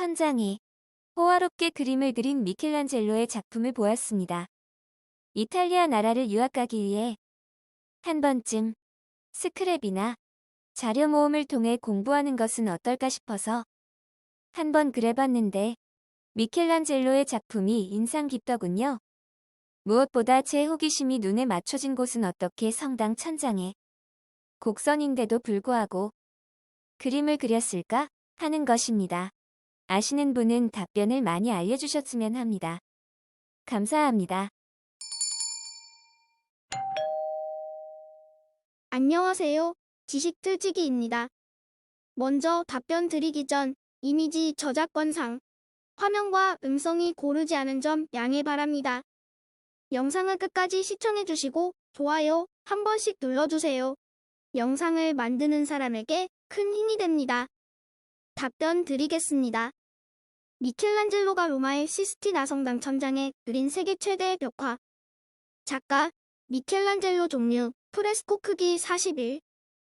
천장에 호화롭게 그림을 그린 미켈란젤로의 작품을 보았습니다. 이탈리아 나라를 유학 가기 위해 한 번쯤 스크랩이나 자료 모음을 통해 공부하는 것은 어떨까 싶어서 한 번 그래봤는데 미켈란젤로의 작품이 인상 깊더군요. 무엇보다 제 호기심이 눈에 맞춰진 곳은 어떻게 성당 천장에 곡선인데도 불구하고 그림을 그렸을까 하는 것입니다. 아시는 분은 답변을 많이 알려주셨으면 합니다. 감사합니다. 안녕하세요. 지식 틀치기입니다. 먼저 답변 드리기 전 이미지 저작권상 화면과 음성이 고르지 않은 점 양해 바랍니다. 영상을 끝까지 시청해주시고 좋아요 한 번씩 눌러주세요. 영상을 만드는 사람에게 큰 힘이 됩니다. 답변 드리겠습니다. 미켈란젤로가 로마의 시스티나 성당 천장에 그린 세계 최대의 벽화. 작가 미켈란젤로 종류 프레스코 크기 41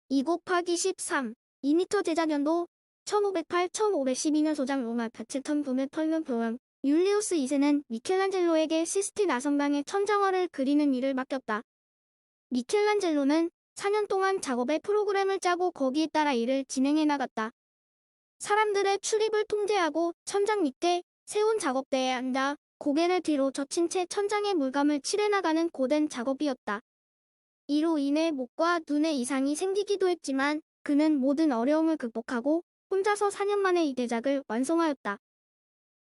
2 곱하기 13 2m 제작 연도 1508-1512년 소장 로마 바체턴 분의 펄면 교황 율리우스 2세는 미켈란젤로에게 시스티나 성당의 천장화를 그리는 일을 맡겼다. 미켈란젤로는 4년 동안 작업의 프로그램을 짜고 거기에 따라 일을 진행해 나갔다. 사람들의 출입을 통제하고 천장 밑에 세운 작업대에 앉아 고개를 뒤로 젖힌 채 천장에 물감을 칠해 나가는 고된 작업이었다. 이로 인해 목과 눈에 이상이 생기기도 했지만 그는 모든 어려움을 극복하고 혼자서 4년 만에 이 대작을 완성하였다.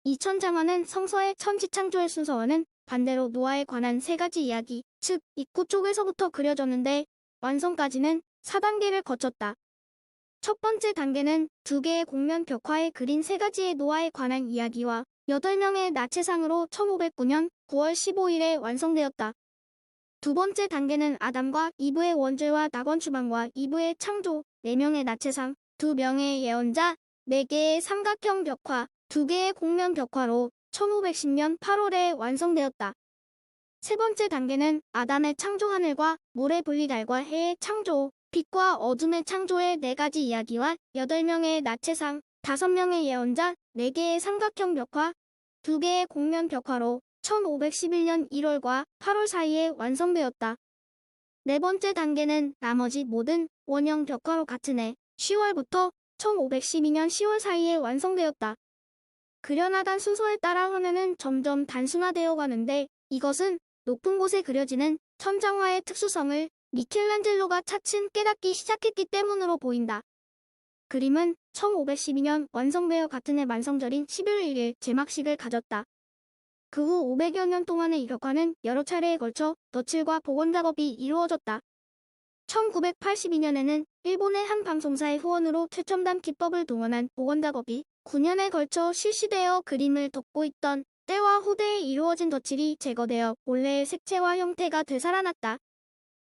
이 천장화는 성서의 천지창조의 순서와는 반대로 노아에 관한 세 가지 이야기, 즉 입구 쪽에서부터 그려졌는데 완성까지는 4단계를 거쳤다. 첫 번째 단계는 두 개의 곡면 벽화에 그린 세 가지의 노아에 관한 이야기와 8명의 나체상으로 1509년 9월 15일에 완성되었다. 두 번째 단계는 아담과 이브의 원죄와 낙원 추방과 이브의 창조, 4명의 나체상, 2명의 예언자, 4개의 삼각형 벽화, 2개의 곡면 벽화로 1510년 8월에 완성되었다. 세 번째 단계는 아담의 창조 하늘과 물의 분리 달과 해의 창조, 빛과 어둠의 창조의 네 가지 이야기와 8명의 나체상, 5명의 예언자, 4개의 삼각형 벽화, 2개의 곡면 벽화로 1511년 1월과 8월 사이에 완성되었다. 네 번째 단계는 나머지 모든 원형 벽화로 같은 해 10월부터 1512년 10월 사이에 완성되었다. 그려나간 순서에 따라 화면은 점점 단순화되어 가는데 이것은 높은 곳에 그려지는 천장화의 특수성을 미켈란젤로가 차츰 깨닫기 시작했기 때문으로 보인다. 그림은 1512년 완성되어 같은 해 만성절인 11월 1일 제막식을 가졌다. 그 후 500여 년 동안의 이력화는 여러 차례에 걸쳐 덧칠과 복원 작업이 이루어졌다. 1982년에는 일본의 한 방송사의 후원으로 최첨단 기법을 동원한 복원 작업이 9년에 걸쳐 실시되어 그림을 덮고 있던 때와 후대에 이루어진 덧칠이 제거되어 본래의 색채와 형태가 되살아났다.